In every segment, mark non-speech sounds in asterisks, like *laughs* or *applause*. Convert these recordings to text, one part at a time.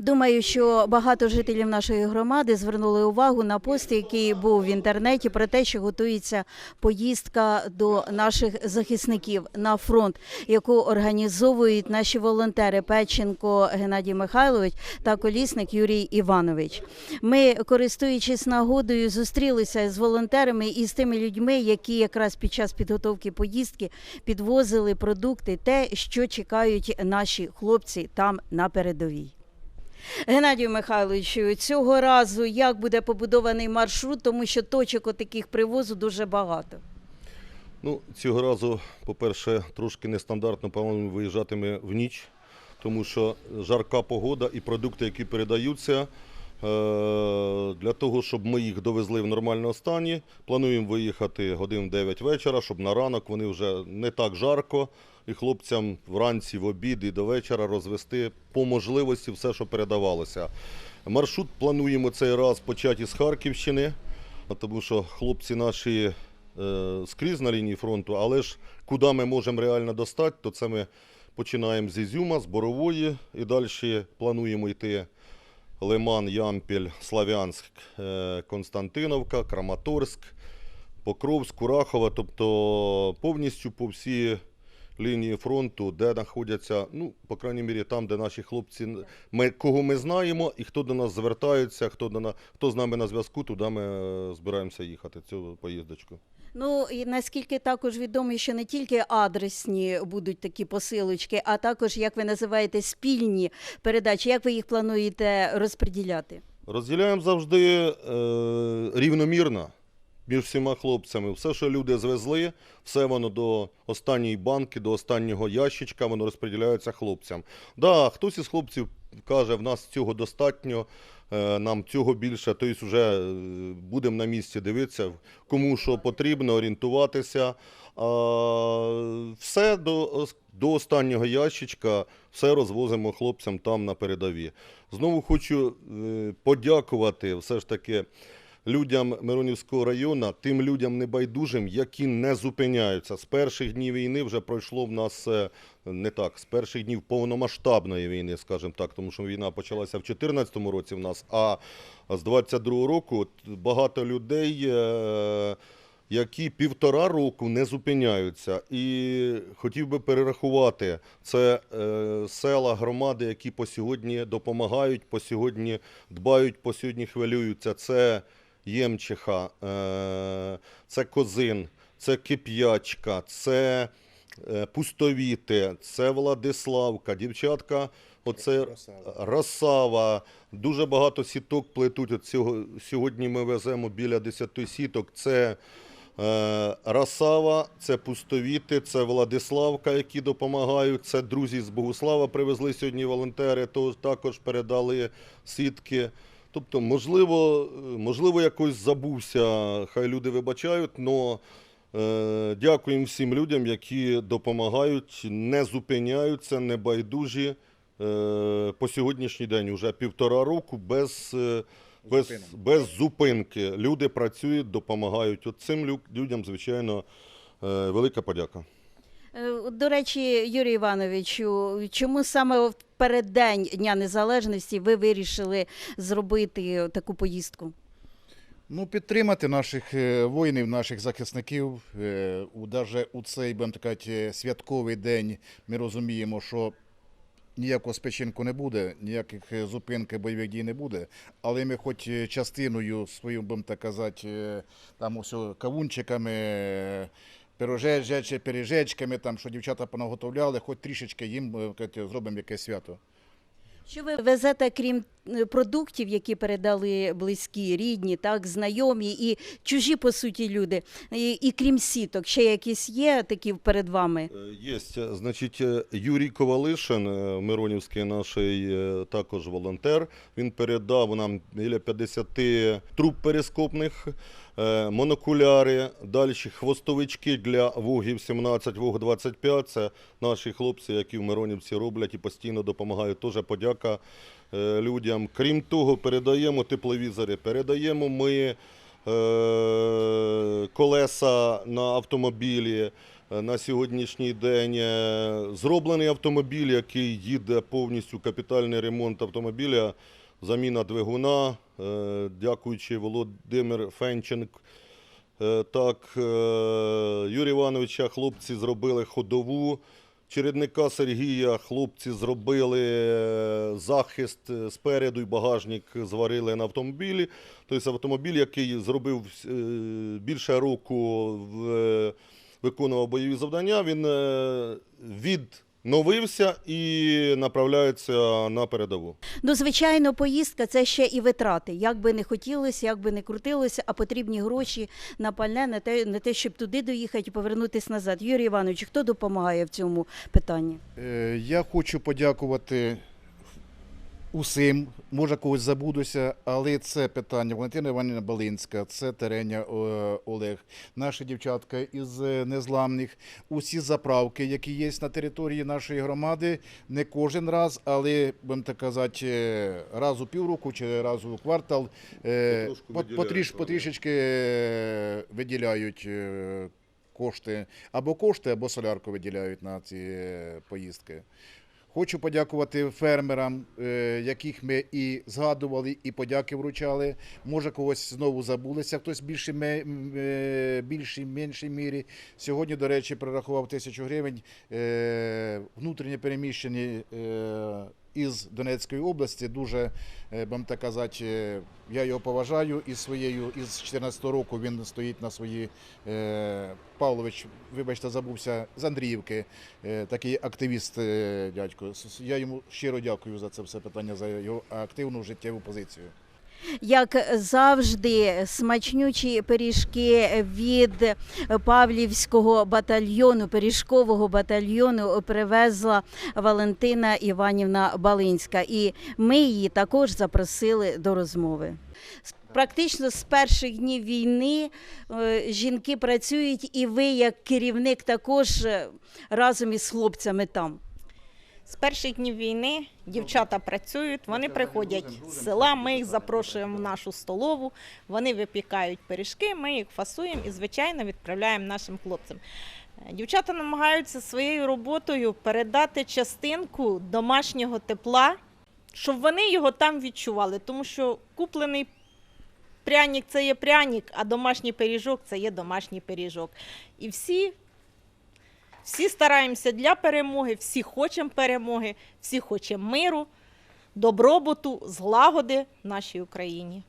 Думаю, що багато жителів нашої громади звернули увагу на пост, який був в інтернеті, про те, що готується поїздка до наших захисників на фронт, яку організовують наші волонтери Печенко Геннадій Михайлович та колісник Юрій Іванович. Ми, користуючись нагодою, зустрілися з волонтерами і з тими людьми, які якраз під час підготовки поїздки підвозили продукти, те, що чекають наші хлопці там на передовій. Геннадію Михайловичу, цього разу як буде побудований маршрут, тому що точок отаких привозу дуже багато. Ну, цього разу, по-перше, трошки нестандартно, по-моєму, виїжджатиме в ніч, тому що жарка погода і продукти, які передаються, для того, щоб ми їх довезли в нормальному стані, плануємо виїхати годин в 9 вечора, щоб на ранок вони вже не так жарко, і хлопцям вранці, в обід і до вечора розвести по можливості все, що передавалося. Маршрут плануємо цей раз почати з Харківщини, тому що хлопці наші е, скрізь на лінії фронту, але ж куди ми можемо реально достати, то це ми починаємо з Ізюма, з Борової і далі плануємо йти Лиман, Ямпіль, Славянськ, е, Константиновка, Краматорськ, Покровськ, Курахова, тобто повністю по всій лінії фронту, де знаходяться, ну, по крайній мірі, там, де наші хлопці, ми, кого ми знаємо і хто до нас звертається, хто, до на, хто з нами на зв'язку, туди ми е, збираємося їхати цю поїздочку. Ну і наскільки також відомо, що не тільки адресні будуть такі посилочки, а також, як ви називаєте, спільні передачі. Як ви їх плануєте розподіляти? Розділяємо завжди е, рівномірно між всіма хлопцями. Все, що люди звезли, все воно до останньої банки, до останнього ящичка, воно розподіляється хлопцям. Да, хтось із хлопців каже, в нас цього достатньо, е, нам цього більше, тобто вже е, будемо на місці дивитися, кому що потрібно, орієнтуватися. Все до, до останнього ящичка, все розвозимо хлопцям там на передові. Знову хочу е, подякувати все ж таки людям Миронівського району, тим людям небайдужим, які не зупиняються. З перших днів війни вже пройшло в нас е, не так, з перших днів повномасштабної війни, скажімо так, тому що війна почалася в 2014 році в нас, а з 22 року багато людей. е, які півтора року не зупиняються. І хотів би перерахувати це е, села, громади, які по сьогодні допомагають, по сьогодні дбають, по сьогодні хвилюються. Це Ємчиха, е, це Козин, це Кип'ячка, це е, Пустовіти, це Владиславка, дівчатка. Оце Росава, дуже багато сіток плетуть. От сьогодні ми веземо біля 10 сіток. Це е, Росава, це Пустовіти, це Владиславка, які допомагають. Це друзі з Богуслава привезли сьогодні волонтери, то також передали сітки. Тобто, можливо, можливо, якось забувся, хай люди вибачають, але е, дякуємо всім людям, які допомагають, не зупиняються, не байдужі. Е, по сьогоднішній день вже півтора року без, е, без, без зупинки. Люди працюють, допомагають. От цим людям, звичайно, е, велика подяка. Е, До речі, Юрій Івановичу, чому саме переддень Дня Незалежності ви вирішили зробити таку поїздку? Ну, підтримати наших е, воїнів, наших захисників. Е, У, цей, будемо казати, святковий день ми розуміємо, що ніякого спечинку не буде, ніяких е, зупинки бойових дій не буде. Але ми хоч е, частиною свою, будемо так казати, е, там ось кавунчиками, е, пирожечки, пиріжечками, там, що дівчата понаготовляли, хоч трішечки їм е, кажуть, зробимо якесь свято. Що ви везете, крім е, продуктів, які передали близькі, рідні, так, знайомі і чужі, по суті, люди, і, і крім сіток, ще якісь є такі перед вами? Є, значить, е, Юрій Ковалишин, е, Миронівський наш е, також волонтер. Він передав нам біля 50 труб перископних, е, монокуляри, далі хвостовички для ВОГів 17, ВОГ 25. Це наші хлопці, які в Миронівці роблять і постійно допомагають. Теж подяка е, людям. Крім того, передаємо тепловізори, передаємо ми е, колеса на автомобілі. Е, На сьогоднішній день е, зроблений автомобіль, який їде повністю капітальний ремонт автомобіля, заміна двигуна, е, дякуючи Володимир Фенченк. Е, Так, е, Юрія Івановича хлопці зробили ходову. Чередника Сергія хлопці зробили захист спереду і багажник зварили на автомобілі. Тобто автомобіль, який зробив більше року виконував бойові завдання, він е, відновився і направляється на передову. Ну, звичайно, поїздка це ще і витрати. Як би не хотілося, як би не крутилося, а потрібні гроші на пальне, на те, на те, щоб туди доїхати і повернутися назад. Юрій Іванович, хто допомагає в цьому питанні? Е, Я хочу подякувати усім, може когось забудуся, але це питання Валентина Іванівна Балинська, це Тереня е, Олег, наші дівчатка із е, незламних, усі заправки, які є на території нашої громади, не кожен раз, але будемо так казати, е, раз у півроку чи раз у квартал потріш, потрішечки виділяють. Кошти або кошти, або солярку виділяють на ці поїздки. Хочу подякувати фермерам, е, яких ми і згадували, і подяки вручали. Може, когось знову забулися, хтось більше, е, більшій, меншій мірі. Сьогодні, до речі, прорахував тисячу гривень внутрішнє внутрішньо переміщені е, із Донецької області. Дуже, е, будемо так казати, е, я його поважаю із своєю, із 14 року він стоїть на своїй е, Павлович, вибачте, забувся з Андріївки, такий активіст дядько. Я йому щиро дякую за це все питання, за його активну життєву позицію. Як завжди, смачнючі пиріжки від Павлівського батальйону, пиріжкового батальйону привезла Валентина Іванівна Балинська. І ми її також запросили до розмови. Практично з перших днів війни е, жінки працюють, і ви, як керівник, також е, разом із хлопцями там. З перших днів війни дівчата працюють, вони приходять з села, ми їх запрошуємо в нашу столову, вони випікають пиріжки, ми їх фасуємо і, звичайно, відправляємо нашим хлопцям. Е, Дівчата намагаються своєю роботою передати частинку домашнього тепла, щоб вони його там відчували, тому що куплений пряник це є пряник, а домашній пиріжок це є домашній пиріжок. І всі всі стараємося для перемоги, всі хочемо перемоги, всі хочемо миру, добробуту, злагоди нашій Україні.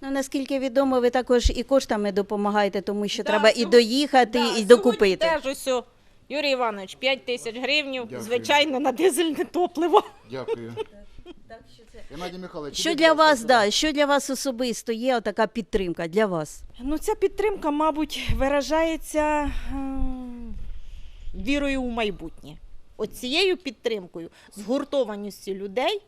Ну, наскільки відомо, ви також і коштами допомагаєте, тому що Да, треба і доїхати, Да, і докупити. Теж ось, о, Юрій Іванович, 5 тисяч гривень, Дякую. звичайно, на дизельне топливо. Дякую. *laughs* Що для вас, да, що для вас особисто є така підтримка для вас? Ну, ця підтримка, мабуть, виражається ем, вірою у майбутнє. От цією підтримкою, згуртованістю людей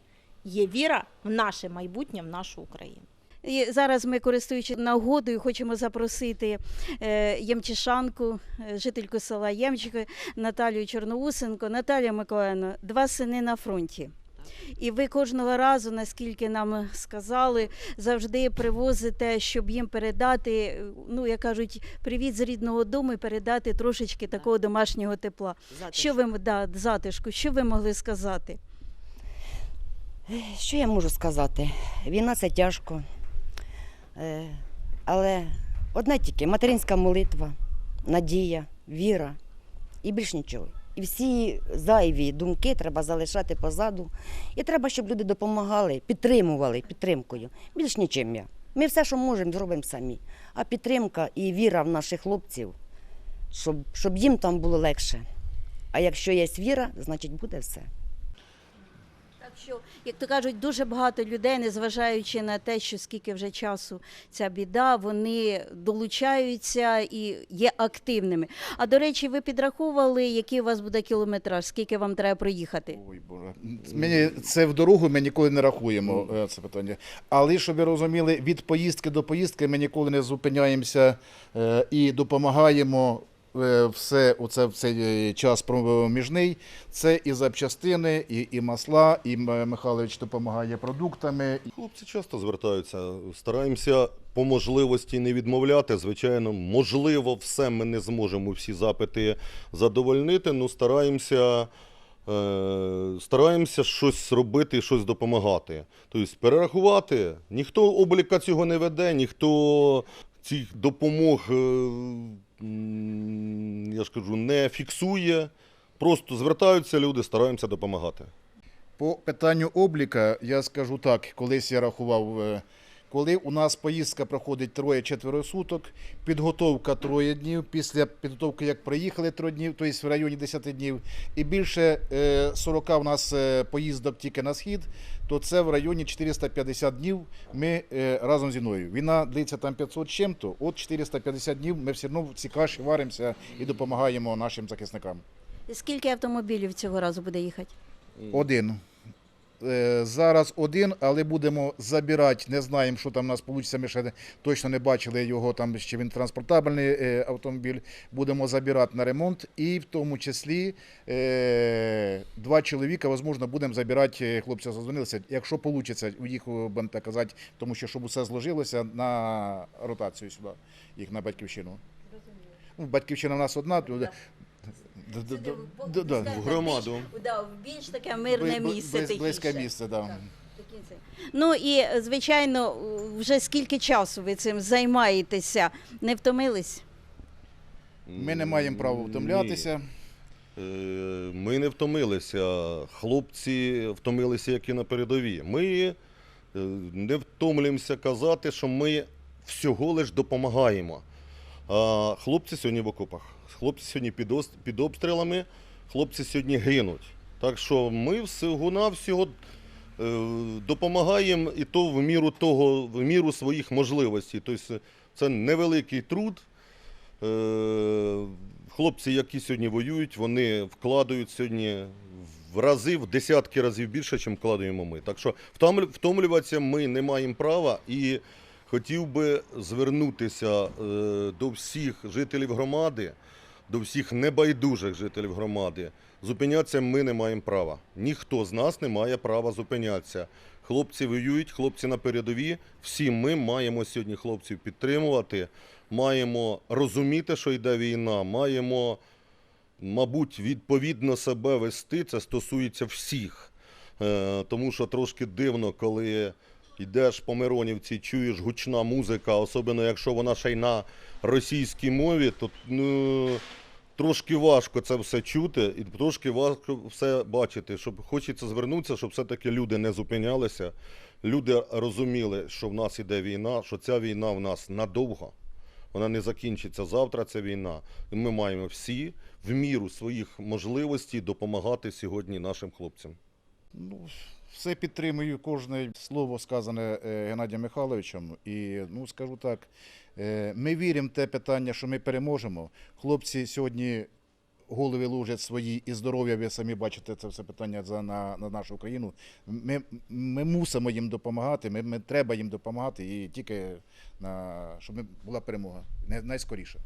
є віра в наше майбутнє, в нашу Україну. І зараз ми, користуючись нагодою, хочемо запросити е, Ємчишанку, е, жительку села Ємчики, Наталію Чорноусенко. Наталія Миколаївна, два сини на фронті. І ви кожного разу, наскільки нам сказали, завжди привозите, щоб їм передати, ну як кажуть, привіт з рідного дому і передати трошечки такого домашнього тепла. Що ви да, затишку, що ви могли сказати? Що я можу сказати? Війна це тяжко. Е, Але одне тільки материнська молитва, надія, віра і більш нічого. І всі зайві думки треба залишати позаду. І треба, щоб люди допомагали, підтримували підтримкою. Більш нічим я. Ми все, що можемо, зробимо самі. А підтримка і віра в наших хлопців, щоб, щоб їм там було легше. А якщо є віра, значить буде все. Так що, як то кажуть, дуже багато людей, незважаючи на те, що скільки вже часу ця біда, вони долучаються і є активними. А до речі, ви підраховували, який у вас буде кілометраж, скільки вам треба проїхати? Ой, Боже. Мені це в дорогу ми ніколи не рахуємо е, це питання. Але щоб ви розуміли, від поїздки до поїздки ми ніколи не зупиняємося е, і допомагаємо. Е, Все оце в цей е, час проміжний. Це і запчастини, і, і масла, і М- Михайлович допомагає продуктами. Хлопці часто звертаються. Стараємося по можливості не відмовляти. Звичайно, можливо, все ми не зможемо всі запити задовольнити, але стараємося. Е, стараємося щось робити щось допомагати. Тобто перерахувати. Ніхто обліка цього не веде, ніхто цих допомог, е, я ж кажу, не фіксує. Просто звертаються люди, стараємося допомагати. По питанню обліка я скажу так, колись я рахував, е, коли у нас поїздка проходить троє-четверо суток, підготовка троє днів, після підготовки як приїхали троє днів, тобто в районі 10 днів, і більше е, 40 у нас е, поїздок тільки на схід, то це в районі 450 днів ми е, разом зі мною. Війна длиться там 500 чим-то, от 450 днів ми все одно в цій каші варимося і допомагаємо нашим захисникам. Скільки автомобілів цього разу буде їхати? Один. Е, Зараз один, але будемо забирати. Не знаємо, що там у нас вийде. Ми ще точно не бачили його там, чи він транспортабельний е, автомобіль. Будемо забирати на ремонт. І в тому числі е, два чоловіка, можливо, будемо забирати. Хлопці задзвонилися. Якщо вийде, їх будемо так казати, тому що щоб усе зложилося на ротацію сюди, їх на батьківщину. Ну, батьківщина в нас одна. Да. В громаду. Да, в більш таке мирне Бли- місце. близь- Близьке тихіше. місце, так. Да. Ну і звичайно, вже скільки часу ви цим займаєтеся? Не втомились? Ми не маємо права втомлятися. Е, Ми не втомилися. Хлопці втомилися, як і на передовій. Ми е, не втомлюємося казати, що ми всього лиш допомагаємо. Хлопці сьогодні в окопах. Хлопці сьогодні під, обстрілами, хлопці сьогодні гинуть. Так що ми всього-навсього е, допомагаємо і то в міру того, в міру своїх можливостей. Тобто це невеликий труд. Е, Хлопці, які сьогодні воюють, вони вкладають сьогодні в рази, в десятки разів більше, ніж вкладаємо ми. Так що втомлюватися ми не маємо права і хотів би звернутися е, до всіх жителів громади, до всіх небайдужих жителів громади. Зупинятися ми не маємо права. Ніхто з нас не має права зупинятися. Хлопці воюють, хлопці на передовій. Всі ми маємо сьогодні хлопців підтримувати, маємо розуміти, що йде війна, маємо, мабуть, відповідно себе вести. Це стосується всіх. Е, тому що трошки дивно, коли йдеш по Миронівці, чуєш гучна музика, особливо якщо вона ще й на російській мові, то ну, трошки важко це все чути і трошки важко все бачити. Щоб хочеться звернутися, щоб все-таки люди не зупинялися. Люди розуміли, що в нас іде війна, що ця війна в нас надовго. Вона не закінчиться завтра. Ця війна. І ми маємо всі в міру своїх можливостей допомагати сьогодні нашим хлопцям. Ну, все підтримую кожне слово сказане е, Геннадієм Михайловичем. І ну скажу так, е, ми віримо в те питання, що ми переможемо. Хлопці сьогодні голови лужать свої і здоров'я. Ви самі бачите це все питання за на, на нашу країну. Ми, ми мусимо їм допомагати. Ми, ми треба їм допомагати і тільки на щоб була перемога найскоріше.